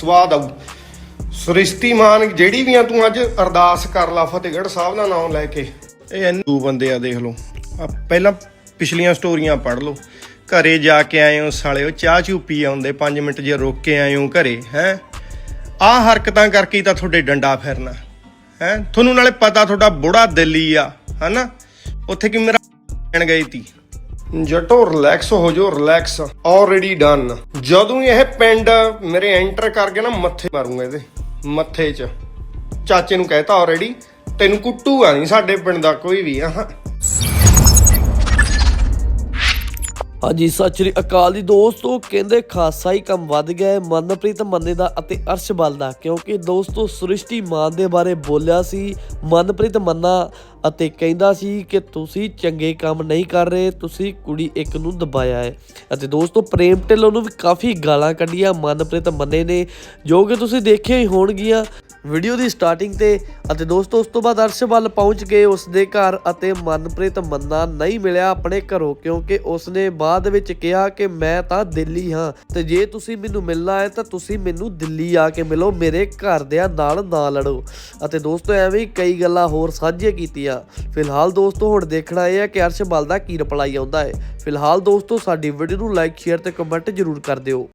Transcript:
ਸਵਾਦ ਆਊ। ਸ੍ਰਿਸ਼ਟੀਮਾਨ ਜਿਹੜੀ ਵੀ ਆ ਤੂੰ ਅੱਜ ਅਰਦਾਸ ਕਰ ਲਾ, ਫਤਿਹਗੜ੍ਹ ਸਾਹਿਬ ਦਾ ਨਾਮ ਲੈ ਕੇ। ਇਹ ਹਿੰਦੂ ਬੰਦੇ ਆ ਦੇਖ ਲਓ। ਆ ਪਹਿਲਾਂ ਪਿਛਲੀਆਂ ਸਟੋਰੀਆਂ ਪੜ੍ਹ ਲਓ। ਘਰੇ ਜਾ ਕੇ ਆਏ ਹੋ ਸਾਲਿਓ, ਚਾਹ ਚੂ ਪੀ ਆਉਂਦੇ 5 ਮਿੰਟ ਜੇ ਰੁਕ ਕੇ ਆਏ ਹੋ ਘਰੇ, ਹੈ? ਆਹ ਹਰਕਤਾਂ ਕਰਕੇ ਤਾਂ ਤੁਹਾਡੇ ਡੰਡਾ ਫਿਰਨਾ। ਹੈ? ਤੁਹਾਨੂੰ ਨਾਲੇ ਪਤਾ ਤੁਹਾਡਾ ਬੁੜਾ ਦਿੱਲੀ ਆ, ਹਨਾ? ਉੱਥੇ ਕਿ ਮੇਰਾ ਲੈਣ ਤੀ। ਜਟੋ ਰਿਲੈਕਸ ਹੋ ਜੋ ਰਿਲੈਕਸ ਆਲਰੇਡੀ ਡਨ ਜਦੋਂ ਇਹ ਪਿੰਡ ਮੇਰੇ ਐਂਟਰ ਕਰ ਗਿਆ ਨਾ, ਮੱਥੇ ਮਾਰੂੰਗਾ ਇਹਦੇ। ਮੱਥੇ 'ਚ। ਚਾਚੇ ਨੂੰ ਕਹਿਤਾ ਆਲਰੇਡੀ ਤੈਨੂੰ ਕੁੱਟੂਗਾ ਨਹੀਂ ਸਾਡੇ ਪਿੰਡ ਦਾ ਕੋਈ ਵੀ, ਆਹ। ਹਾਂਜੀ ਸਤਿ ਸ਼੍ਰੀ ਅਕਾਲ ਜੀ ਦੋਸਤੋ, ਕਹਿੰਦੇ ਖਾਸਾ ਹੀ ਕੰਮ ਵੱਧ ਗਿਆ ਹੈ ਮਨਪ੍ਰੀਤ ਮੰਨੇ ਦਾ ਅਤੇ ਅਰਸ਼ਬਲ ਦਾ, ਕਿਉਂਕਿ ਦੋਸਤੋ ਸ੍ਰਿਸ਼ਟੀ ਮਾਨ ਦੇ ਬਾਰੇ ਬੋਲਿਆ ਸੀ, ਮਨਪ੍ਰੀਤ ਮੰਨਾ ਅਤੇ ਕਹਿੰਦਾ ਸੀ ਕਿ ਤੁਸੀਂ ਚੰਗੇ ਕੰਮ ਨਹੀਂ ਕਰ ਰਹੇ, ਤੁਸੀਂ ਕੁੜੀ ਇੱਕ ਨੂੰ ਦਬਾਇਆ ਹੈ। ਅਤੇ ਦੋਸਤੋ ਪ੍ਰੇਮ ਢਿੱਲੋਂ ਨੂੰ ਵੀ ਕਾਫੀ ਗਾਲਾਂ ਕੱਢੀਆਂ ਮਨਪ੍ਰੀਤ ਮੰਨੇ ਨੇ, ਜੋ ਕਿ ਤੁਸੀਂ ਦੇਖਿਆ ਹੀ ਹੋਣਗੀਆਂ। ਵੀਡੀਓ ਦੀ ਸਟਾਰਟਿੰਗ ਤੇ ਅਤੇ ਦੋਸਤੋ ਉਸ ਤੋਂ ਬਾਅਦ ਅਰਸ਼ ਅਰਸ਼ਬਲ ਪਹੁੰਚ ਗਏ ਉਸ ਦੇ ਘਰ ਅਤੇ ਮਨਪ੍ਰੀਤ ਮੰਨਾ ਨਹੀਂ ਮਿਲਿਆ ਆਪਣੇ ਘਰੋਂ ਕਿਉਂਕਿ ਉਸ ਨੇ ਬਾਅਦ ਵਿੱਚ ਕਿਹਾ ਕਿ ਮੈਂ ਤਾਂ ਦਿੱਲੀ ਹਾਂ ਤੇ ਜੇ ਤੁਸੀਂ ਮੈਨੂੰ ਮਿਲਣਾ ਹੈ ਤਾਂ ਤੁਸੀਂ ਮੈਨੂੰ ਦਿੱਲੀ ਆ ਕੇ ਮਿਲੋ, ਮੇਰੇ ਘਰਦਿਆਂ ਨਾਲ ਨਾ ਲੜੋ। ਅਤੇ ਦੋਸਤੋ, ਐਵੇਂ ਕਈ ਗੱਲਾਂ ਹੋਰ ਸਾਂਝੀਆਂ ਕੀਤੀਆਂ। ਫਿਲਹਾਲ ਦੋਸਤੋ, ਹੁਣ ਦੇਖਣਾ ਇਹ ਹੈ ਕਿ ਅਰਸ਼ ਅਰਸ਼ਬਲ ਦਾ ਕੀ ਰਿਪਲਾਈ ਆਉਂਦਾ ਹੈ। ਫਿਲਹਾਲ ਦੋਸਤੋ, ਸਾਡੀ ਵੀਡੀਓ ਨੂੰ ਲਾਈਕ ਸ਼ੇਅਰ ਤੇ ਕਮੈਂਟ ਜ਼ਰੂਰ ਕਰ ਦਿਓ।